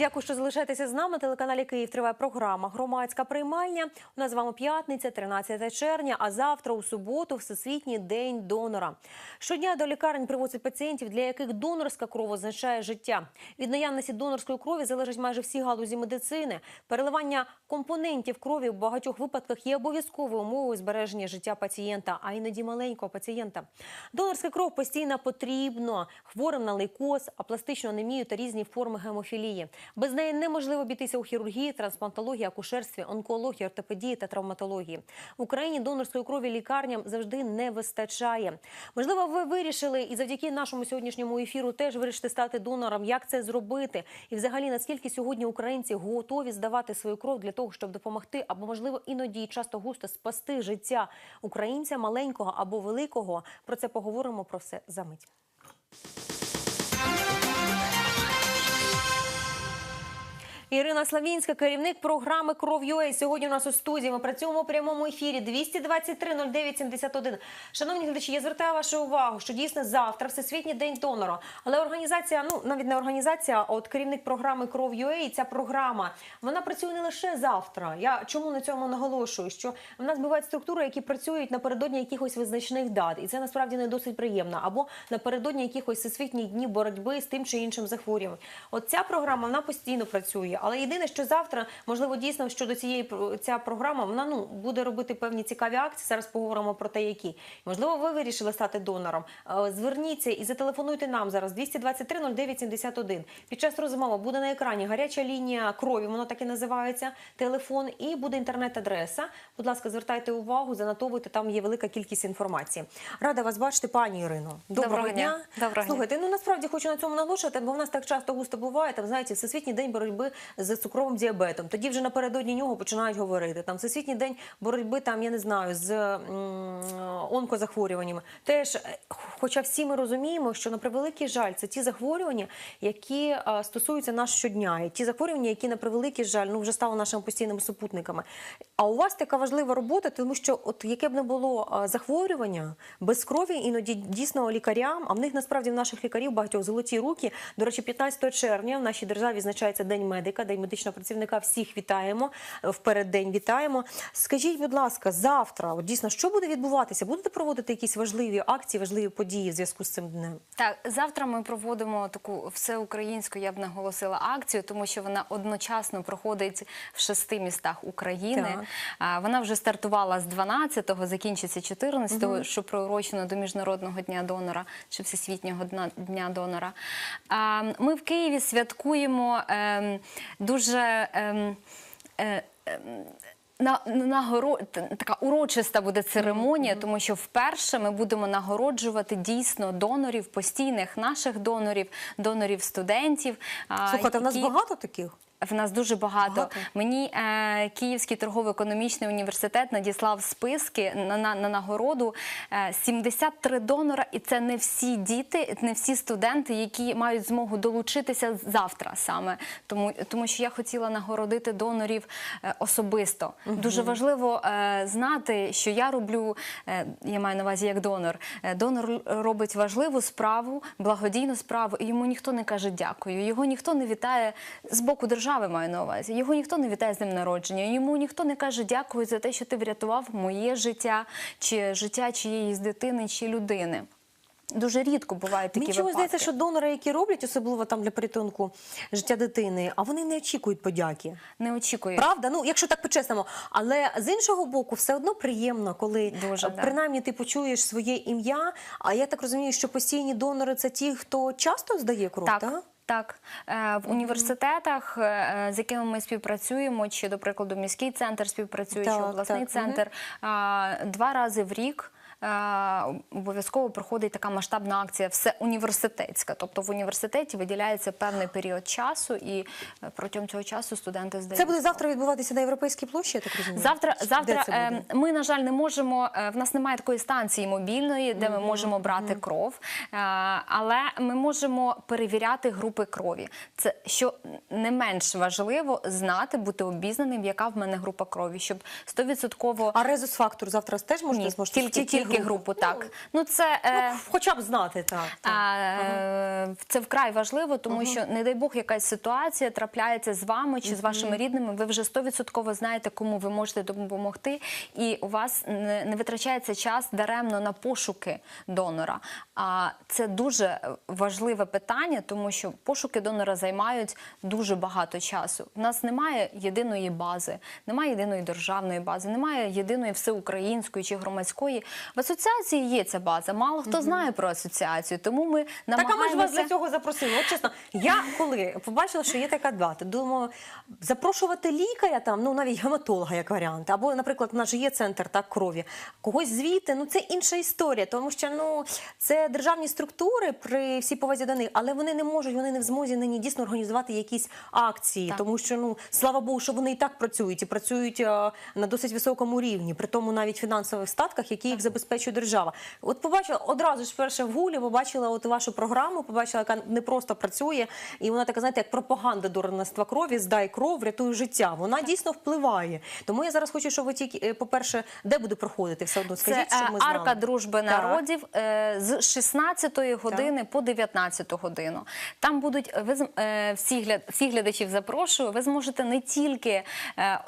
Дякую, що залишаєтеся з нами. Телеканалі Київ триває програма Громадська приймальня. У нас з вами п'ятниця, 13 червня. А завтра у суботу Всесвітній день донора. Щодня до лікарень привозять пацієнтів, для яких донорська кров означає життя. Від наявності донорської крові залежать майже всі галузі медицини. Переливання компонентів крові в багатьох випадках є обов'язковою умовою збереження життя пацієнта, а іноді маленького пацієнта. Донорська кров постійно потрібна хворим на лейкоз, апластичну анемію та різні форми гемофілії. Без неї неможливо обійтися у хірургії, трансплантології, акушерстві, онкології, ортопедії та травматології. В Україні донорської крові лікарням завжди не вистачає. Можливо, ви вирішили і завдяки нашому сьогоднішньому ефіру теж вирішите стати донором. Як це зробити? І взагалі наскільки сьогодні українці готові здавати свою кров для того, щоб допомогти, або можливо іноді часто густо спасти життя українця маленького або великого? Про це поговоримо про все за мить. Ірина Славінська, керівник програми Кров.ua. Сьогодні у нас у студії. Ми працюємо у прямому ефірі 223 09 71. Шановні глядачі, я звертаю вашу увагу, що дійсно завтра Всесвітній день донора. Але організація, ну навіть не організація, а от керівник програми Кров.ua, ця програма, вона працює не лише завтра. Я чому на цьому наголошую? Що в нас бувають структури, які працюють напередодні якихось визначних дат, і це насправді не досить приємно. Або напередодні якихось всесвітніх днів боротьби з тим чи іншим захворюванням. От ця програма вона постійно працює. Але єдине, що завтра, можливо, дійсно щодо цієї ця програма, вона ну буде робити певні цікаві акції. Зараз поговоримо про те, які можливо, ви вирішили стати донором. Е, Зверніться і зателефонуйте нам зараз 223 09 71. Під час розмови буде на екрані гаряча лінія крові, воно так і називається. Телефон і буде інтернет-адреса. Будь ласка, звертайте увагу, занотовуйте. Там є велика кількість інформації. Рада вас бачити, пані Ірино. Доброго, Доброго дня. дня. Доброго. Слухайте, ну насправді хочу на цьому наголошувати, бо в нас так часто густо буває. Там знаєте, всесвітній день боротьби з цукровим діабетом. Тоді вже напередодні нього починають говорити. Там всесвітній день боротьби, там я не знаю, з онкозахворюваннями. Теж, е, хоча всі ми розуміємо, що на превеликий жаль, це ті захворювання, які е, стосуються нас щодня, і ті захворювання, які на превеликий жаль, ну вже стали нашими постійними супутниками. А у вас така важлива робота, тому що, от яке б не було е, захворювання без крові, іноді дійсно лікарям, а в них насправді в наших лікарів багатьох золоті руки. До речі, 15 червня в нашій державі відзначається День медика, День медичного працівника. Всіх вітаємо е, в переддень. Вітаємо. Скажіть, будь ласка, завтра, от дійсно, що буде відбуватися? Будете проводити якісь важливі акції, важливі події в зв'язку з цим днем? Так, завтра ми проводимо таку всеукраїнську, я б наголосила, акцію, тому що вона одночасно проходить в шести містах України. Так. Вона вже стартувала з 12-го, закінчиться 14-го, що приурочено до Міжнародного дня донора чи Всесвітнього дня донора. Ми в Києві святкуємо ем, дуже. ем, е, ем, на, нагоро... така урочиста буде церемонія, тому що вперше ми будемо нагороджувати дійсно донорів, постійних наших донорів, донорів студентів. Слухайте, які... в нас багато таких. В нас дуже багато. Багато. Мені е, Київський торгово-економічний університет надіслав списки на, на, на нагороду е, 73 донора, і це не всі діти, не всі студенти, які мають змогу долучитися завтра саме. Тому, тому що я хотіла нагородити донорів е, особисто. Дуже важливо е, знати, що я роблю, е, я маю на увазі як донор. Е, донор робить важливу справу, благодійну справу, і йому ніхто не каже дякую. Його ніхто не вітає з боку держави, маю на увазі. Його ніхто не вітає з днем народження. Йому ніхто не каже дякую за те, що ти врятував моє життя чи життя чиєїсь дитини чи людини. Дуже рідко бувають такі Мені випадки. здається, що донори, які роблять, особливо там для порятунку життя дитини, а вони не очікують подяки. не очікую. Правда, ну якщо так по-чесному. Але з іншого боку, все одно приємно, коли Дуже, е, принаймні ти почуєш своє ім'я. А я так розумію, що постійні донори це ті, хто часто здає кров, Так. так? Так, Е, в університетах, е, з якими ми співпрацюємо, чи, до прикладу, міський центр співпрацює, чи обласний так, центр, два рази в рік обов'язково проходить така масштабна акція, все університетська. Тобто в університеті виділяється певний період часу, і е, протягом цього часу студенти здають. Це буде завтра відбуватися на європейській площі, я так розумію. Завтра, завтра е, ми, на жаль, не можемо. е, В нас немає такої станції мобільної, де ми можемо брати кров, е, але ми можемо перевіряти групи крові. Це що не менш важливо знати, бути обізнаним, яка в мене група крові, щоб 100% А резус-фактор завтра теж можете ні, тільки, тільки, групу. групу. Так ну це е, Хоча б знати так. так. Е, Це вкрай важливо, тому що, не дай Бог, якась ситуація трапляється з вами чи з вашими рідними. Ви вже 100% знаєте, кому ви можете допомогти, і у вас не, не витрачається час даремно на пошуки донора. А це дуже важливе питання, тому що пошуки донора займають дуже багато часу. У нас немає єдиної бази, немає єдиної державної бази, немає єдиної всеукраїнської чи громадської. В асоціації є ця база. Мало хто знає про асоціацію, тому ми Так, а ми ж вас для цього запросили. От чесно, я коли побачила, що є така дата, думаю, запрошувати лікаря там, ну навіть гематолога як варіант, або, наприклад, у нас же є центр так крові, когось звідти, ну це інша історія, тому що ну це державні структури при всій повазі до них, але вони не можуть, вони не в змозі нині дійсно організувати якісь акції, Так. тому що ну слава Богу, що вони і так працюють і працюють е, на досить високому рівні, при тому навіть фінансових статках, які їх забезпечує держава. От побачила одразу ж перше в гулі, побачила от вашу програму, побачила, яка не просто працює, і вона така, знаєте, як пропаганда донорства крові, здай кров, рятуй життя. Вона дійсно впливає. Тому я зараз хочу, щоб ви тільки, е, по-перше, де буде проходити все одно. Це Скажіть, щоб е, ми знали. арка дружби Так. народів е, з 16 години по 19 годину. Там будуть ви з- е, всі глядачів запрошую. Ви зможете не тільки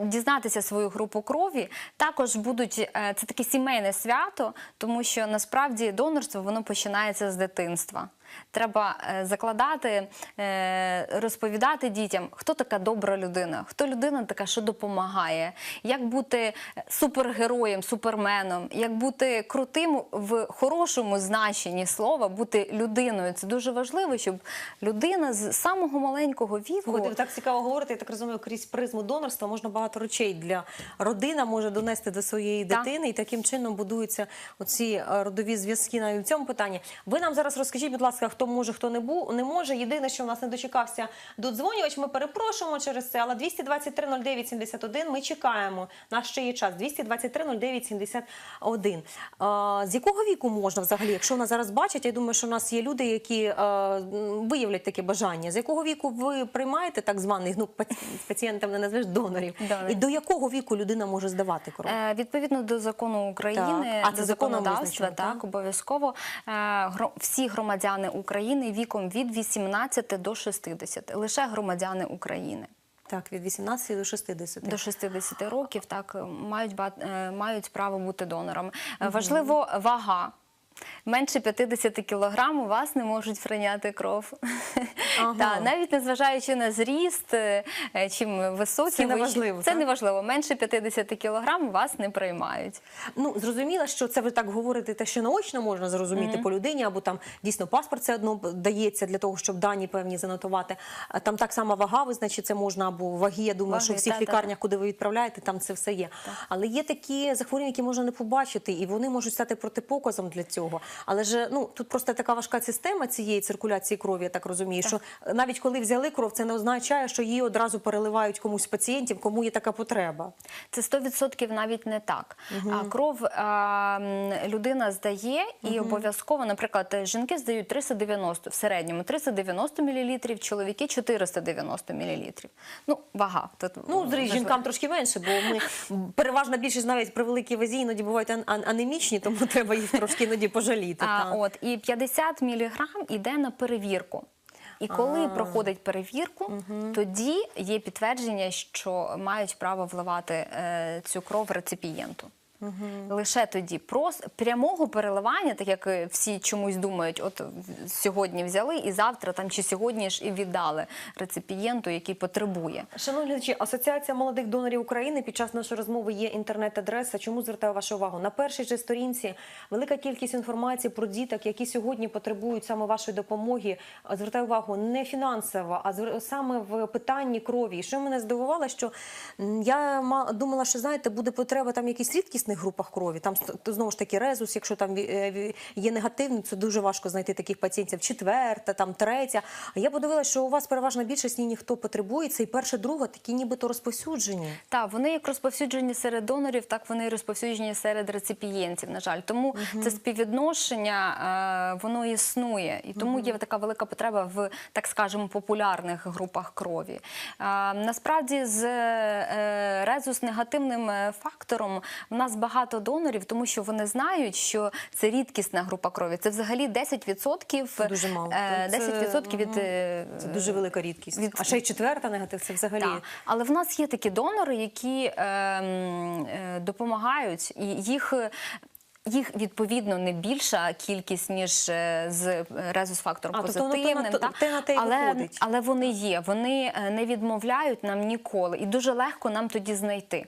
дізнатися свою групу крові, також будуть це таке сімейне свято, тому що насправді донорство воно починається з дитинства. Треба е, закладати, е, розповідати дітям, хто така добра людина, хто людина така, що допомагає, як бути супергероєм, суперменом, як бути крутим в хорошому значенні слова, бути людиною. Це дуже важливо, щоб людина з самого маленького віку ви так цікаво говорите, я так розумію, крізь призму донорства можна багато речей для родина може донести до своєї Так. дитини, і таким чином будуються оці е, родові зв'язки навіть в цьому питанні. Ви нам зараз розкажіть, будь ласка, хто може, хто не був, не може. Єдине, що в нас не дочекався додзвонювач. Ми перепрошуємо через це, але 223 09 71 Ми чекаємо. Наш ще є час. 223 09 71 З якого віку можна взагалі, якщо нас зараз бачать, я думаю, що в нас є люди, які е, виявлять таке бажання. З якого віку ви приймаєте так званих ну паці- пацієнтам не назвеш донорів? Донорів. І до якого віку людина може здавати кров? Е, Відповідно до закону України, Так. А, це до законодавства, так, так? обов'язково е, всі громадяни України віком від 18 до 60, лише громадяни України. Так, від 18 до 60. До 60 років так мають е, мають право бути донором. Е, Важливо вага. Менше 50 кілограм у вас не можуть прийняти кров. Ага. Та, навіть незважаючи на зріст, е, чим високі Це не важливо, Це не важливо. Менше 50 кілограм вас не приймають. Ну зрозуміло, що це ви так говорите, те, що наочно можна зрозуміти по людині, або там дійсно паспорт все одно дається для того, щоб дані певні занотувати. Там так само вага визначиться можна, або ваги. Я думаю, Ваги, що в всіх та, та, та. лікарнях, куди ви відправляєте, там це все є. Але є такі захворювання, які можна не побачити, і вони можуть стати протипоказом для цього. Але ж ну тут просто така важка система цієї циркуляції крові, я так розумію, що навіть коли взяли кров, це не означає, що її одразу переливають комусь з пацієнтів, кому є така потреба. Це 100% навіть не так. А кров а, людина здає і обов'язково, наприклад, жінки здають 390 в середньому 390 мл, чоловіки 490 мл. Ну, вага. Тут Ну, з жінкам трошки менше, бо ми переважна більшість навіть при великій вазі іноді бувають ан- ан- анемічні, тому треба їх трошки іноді пожаліти. А, так. от, і 50 міліграм іде на перевірку. І коли проходить перевірку, тоді є підтвердження, що мають право вливати е, цю кров реципієнту. Лише тоді прос прямого переливання, так як е, всі чомусь думають, от сьогодні взяли і завтра там чи сьогодні ж і віддали реципієнту, який потребує. Шановні глядачі, Асоціація молодих донорів України під час нашої розмови є інтернет-адреса. Чому звертаю вашу увагу? На першій же сторінці велика кількість інформації про діток, які сьогодні потребують саме вашої допомоги. Звертаю увагу не фінансово, а саме в питанні крові. І що мене здивувало, що я ма- думала, що знаєте, буде потреба там якісь рідкісних групах крові. Там знову ж таки резус, якщо там е, ві- є негативний, це дуже важко знайти таких пацієнтів. Четверта, там третя. А я подивилася, що у вас переважна більшість ні ніхто потребує. Це і перша, друга, такі нібито розповсюджені. Так, вони як розповсюджені серед донорів, так вони і розповсюджені серед реципієнтів. На жаль, тому це співвідношення е, воно існує, і тому є така велика потреба в так скажемо популярних групах крові. Е, насправді з е, резус негативним е, фактором в нас багато донорів, тому що вони знають, що це рідкісна група крові. Це взагалі 10%. Це дуже мало. е, Це- 10% від е, Це дуже велика рідкість. від- А ще й четверта негатив, це взагалі. Так. Але в нас є такі донори, які е, е, допомагають, і їх. е, Їх відповідно не більша кількість ніж е, з резус-фактором тобто воно то позитивним, то- та? на але, але вони є. Вони е, не відмовляють нам ніколи, і дуже легко нам тоді знайти.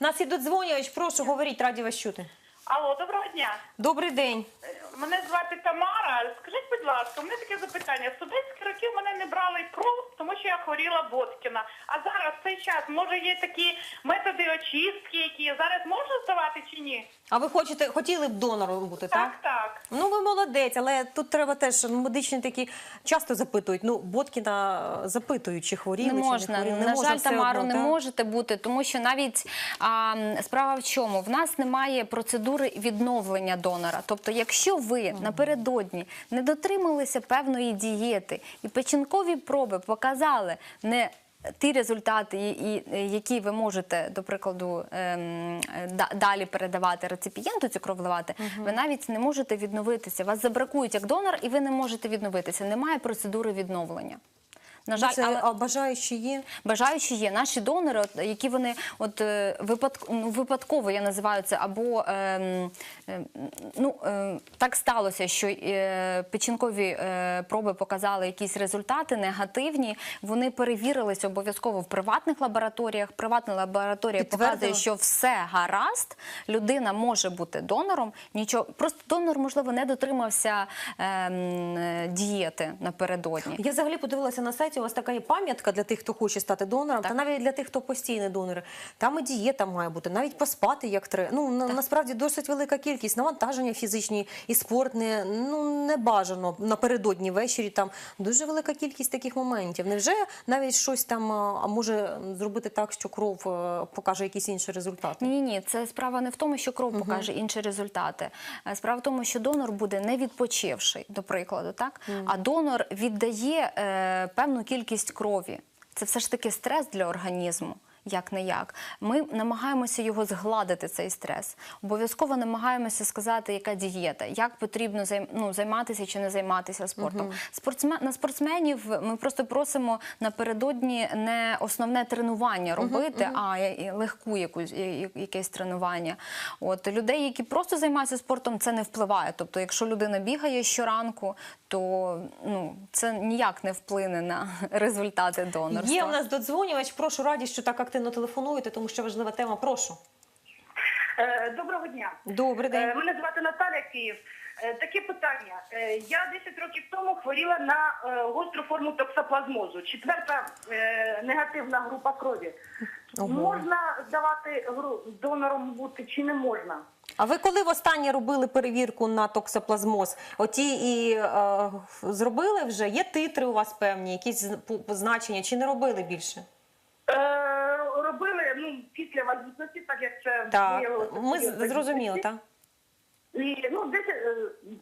Нас і додзвонювач, прошу, говоріть, раді вас чути. Алло, доброго дня. Добрий день. Мене звати Тамара. Скажіть, будь ласка, у мене таке запитання. Студентські роки в мене не брали кров, тому що я хворіла Боткіна. А зараз в цей час може є такі методи очистки, які зараз можна здавати чи ні? А ви хочете, хотіли б донором бути, так? Так, так. Ну, ви молодець, але тут треба теж ну, медичні такі часто запитують. Ну, Боткіна запитують, чи хворіли, Не чи можна. не хворіли. На жаль, все Тамару, одно, не так? можете бути, тому що навіть а, справа в чому? В нас немає процедури відновлення донора. Тобто, якщо ви напередодні не дотрималися певної дієти і печінкові проби показали не Ті результати, і- які ви можете, до прикладу, ем, далі передавати реципієнту, цю кров вливати, ви навіть не можете відновитися. Вас забракують як донор, і ви не можете відновитися. Немає процедури відновлення. На жаль, Це, але... а бажаючі є? Бажаючі є наші донори, от, які вони от е, випадк, ну, випадково я називаю це, або ем, ем, ну ем, так сталося, що е, печінкові е, проби показали якісь результати негативні. Вони перевірились обов'язково в приватних лабораторіях. Приватна лабораторія Підтвердила? показує, що все гаразд. Людина може бути донором. Нічого просто донор, можливо, не дотримався ем, е, дієти напередодні. Я взагалі подивилася на сайті. У вас така є пам'ятка для тих, хто хоче стати донором, та навіть для тих, хто постійний донор. Там і дієта має бути, навіть поспати як треба. Ну на, насправді досить велика кількість навантаження фізичні і спорт не ну не бажано напередодні ввечері. Там дуже велика кількість таких моментів. Невже навіть щось там а, може зробити так, що кров е, покаже якісь інші результати? Ні, ні, це справа не в тому, що кров покаже інші результати. Е, Справа в тому, що донор буде не відпочивший, до прикладу, так а донор віддає е, певну кількість крові. Це все ж таки стрес для організму. Як не як, ми намагаємося його згладити цей стрес. Обов'язково намагаємося сказати, яка дієта, як потрібно ну, займатися чи не займатися спортом. Спортсмен на спортсменів ми просто просимо напередодні не основне тренування робити, а легку якусь якесь тренування. От людей, які просто займаються спортом, це не впливає. Тобто, якщо людина бігає щоранку, то ну це ніяк не вплине на результати донорства. Є у нас додзвонювач. Прошу раді, що так активно телефонуєте, тому що важлива тема. Прошу. Е, Доброго дня. Добрий день. Е, Мене звати Наталя Київ. Е, Таке питання. Я 10 років тому хворіла на гостру форму токсоплазмозу. Четверта негативна група крові. Ого. Можна здавати донором бути чи не можна? А ви коли востаннє робили перевірку на токсоплазмоз? Оті і е, зробили вже? Є титри у вас певні, якісь позначення, чи не робили більше? Е, після вагітності, так як це Так, виявилося ми після зрозуміли, вагітності. так? І, ну, 10, е,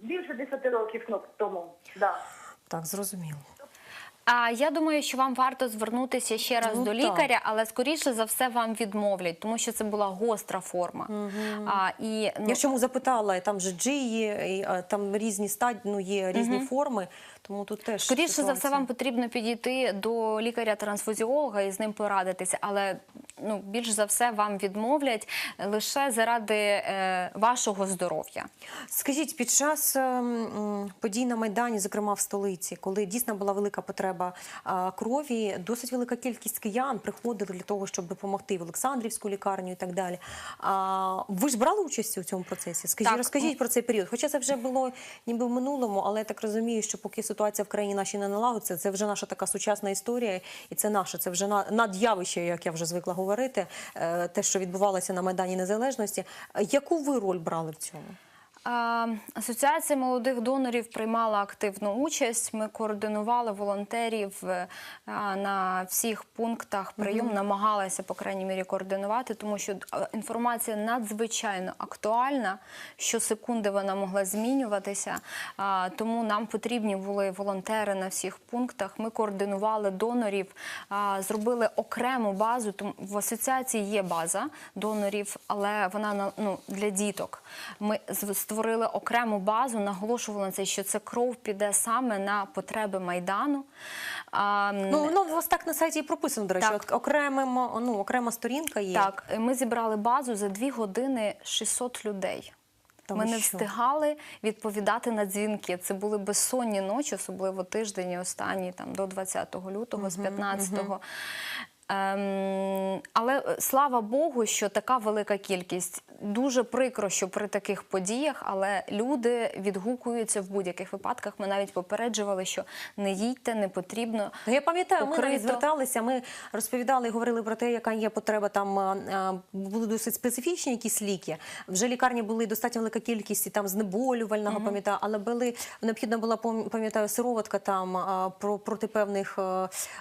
більше 10 років ну, тому. Да. Так, зрозуміло. А я думаю, що вам варто звернутися ще раз Ну, до так. лікаря, але скоріше за все вам відмовлять, тому що це була гостра форма. А, і, ну, Я ж чому запитала, там же G є, і, а, там різні стадії, ну, є різні форми, тому тут теж Скоріше за все, ситуація. вам потрібно підійти до лікаря-трансфузіолога і з ним порадитися, але ну більш за все вам відмовлять лише заради е, вашого здоров'я. Скажіть, під час м, подій на Майдані, зокрема в столиці, коли дійсно була велика потреба а, крові, досить велика кількість киян приходили для того, щоб допомогти в Олександрівську лікарню і так далі. А, ви ж брали участь у цьому процесі? Скажіть, Так. розкажіть про цей період. Хоча це вже було ніби в минулому, але я так розумію, що поки ситуація в країні нашій не налагодиться, це вже наша така сучасна історія, і це наше, це вже на- над'явище, як я вже звикла говорити, е, те, що відбувалося на Майдані Незалежності. Е, Яку ви роль брали в цьому? Асоціація молодих донорів приймала активну участь. Ми координували волонтерів е, на всіх пунктах прийому, намагалися, по крайній мірі, координувати, тому що е, інформація надзвичайно актуальна. Щосекунди вона могла змінюватися. Тому нам потрібні були волонтери на всіх пунктах. Ми координували донорів, зробили окрему базу. Тому в асоціації є база донорів, але вона на- ну, для діток. Ми з- створили окрему базу, наголошували на це, що це кров піде саме на потреби майдану. А, м, Ну, у вас так на сайті і прописано, до речі. Так. От окремим, ну, окрема сторінка є. Так, ми зібрали базу за дві години 600 людей. Та ми не що? встигали відповідати на дзвінки. Це були безсонні ночі, особливо тиждень і останній там до 20 лютого, з 15-го. Ем, але е, слава Богу, що така велика кількість. Дуже прикро, що при таких подіях, але люди відгукуються в будь-яких випадках. Ми навіть попереджували, що не їдьте, не потрібно. Я пам'ятаю, ми навіть зверталися, ми розповідали і говорили про те, яка є потреба. Там а, а, були досить специфічні якісь ліки. Вже лікарні були достатньо велика кількість і там знеболювального, пам'ятаю, але були необхідна була пам- пам'ятаю сироватка там про проти певних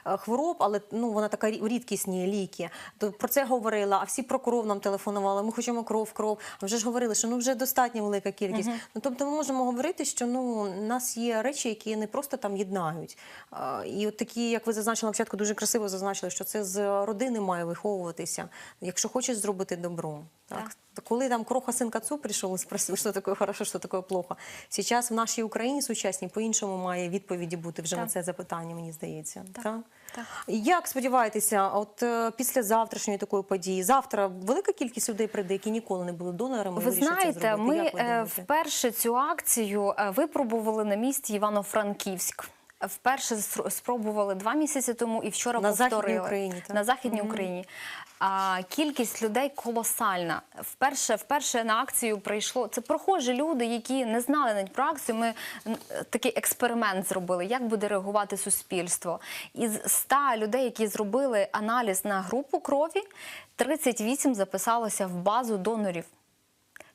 хвороб, але ну вона така рі- рідкісні ліки. Про це говорила. А всі про кров нам телефонували. Ми хочемо кров, кров. А вже ж говорили, що ну вже достатньо велика кількість. Ну тобто, ми можемо говорити, що ну у нас є речі, які не просто там єднають. А, І от такі, як ви зазначили на початку, дуже красиво зазначили, що це з родини має виховуватися. Якщо хочеш зробити добро, так. Так. Коли там кроха синка цу прийшов і спросив, що таке хорошо, що таке плохо. Зараз в нашій Україні сучасній по-іншому має відповіді бути вже на це запитання, мені здається. Так. Так. Як сподіваєтеся, от е, після завтрашньої такої події, завтра велика кількість людей прийде, які ніколи не були донорами. Ви знаєте, ми ви е, вперше цю акцію е, випробували на місці Івано-Франківськ. Вперше спробували два місяці тому і вчора На Західній Україні, так? на західній Україні. А кількість людей колосальна. Вперше, вперше на акцію прийшло це прохожі люди, які не знали навіть про акцію. Ми такий експеримент зробили, як буде реагувати суспільство. Із 100 людей, які зробили аналіз на групу крові, 38 записалося в базу донорів.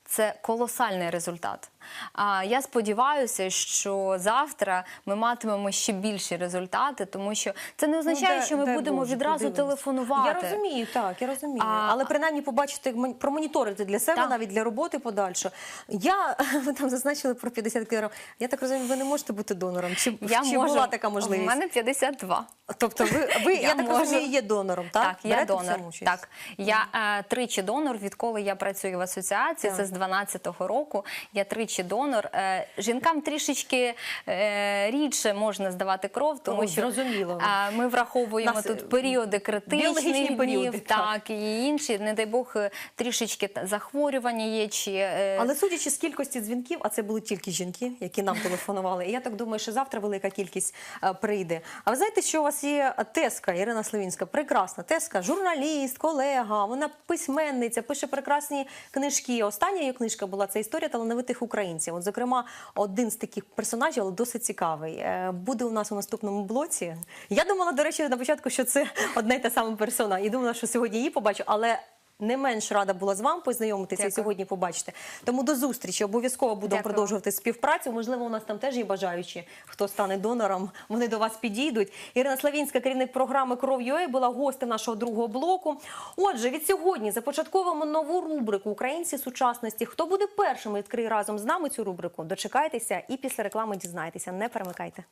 Це колосальний результат. А я сподіваюся, що завтра ми матимемо ще більші результати, тому що це не означає, Ну, дай- що ми дай будемо Боже, відразу подивимось. телефонувати. Я розумію, так, я розумію. А- Але принаймні побачити, мон- промоніторити для себе, Так. навіть для роботи подальше. Я, ви там зазначили про 50 кг. Я так розумію, ви не можете бути донором. Чи, Я чи можу. була така можливість? У мене 52. Тобто ви, ви я, Я так можу. розумію, є донором, так? Так, я Берете в донор. Так, я е, тричі донор, відколи я працюю в асоціації. Так. Це з 12-го року. Я тричі донор. Е, жінкам трішечки е, рідше можна здавати кров, тому що зрозуміло. ми враховуємо Нас, е, тут періоди критичних днів, періоди, так. і інші, не дай Бог, трішечки захворювання є чи Але судячи з кількості дзвінків, а це були тільки жінки, які нам телефонували. І я так думаю, що завтра велика кількість прийде. А ви знаєте, що у вас є теска Ірина Славінська? Прекрасна теска, журналіст, колега, вона письменниця, пише прекрасні книжки. Остання її книжка була це історія талановитих українців. От, зокрема, один з таких персонажів, але досить цікавий. Е, Буде у нас у наступному блоці. Я думала, до речі, на початку, що це одна й та сама персона, і думала, що сьогодні її побачу, але. Не менш рада була з вами познайомитися і сьогодні побачите. Тому до зустрічі. Обов'язково будемо Дякую. продовжувати співпрацю. Можливо, у нас там теж є бажаючі, хто стане донором. Вони до вас підійдуть. Ірина Славінська, керівник програми Кров ЮЕ, була гостем нашого другого блоку. Отже, від сьогодні започатковуємо нову рубрику Українці сучасності. Хто буде першим відкриє разом з нами цю рубрику? Дочекайтеся і після реклами дізнаєтеся. Не перемикайте.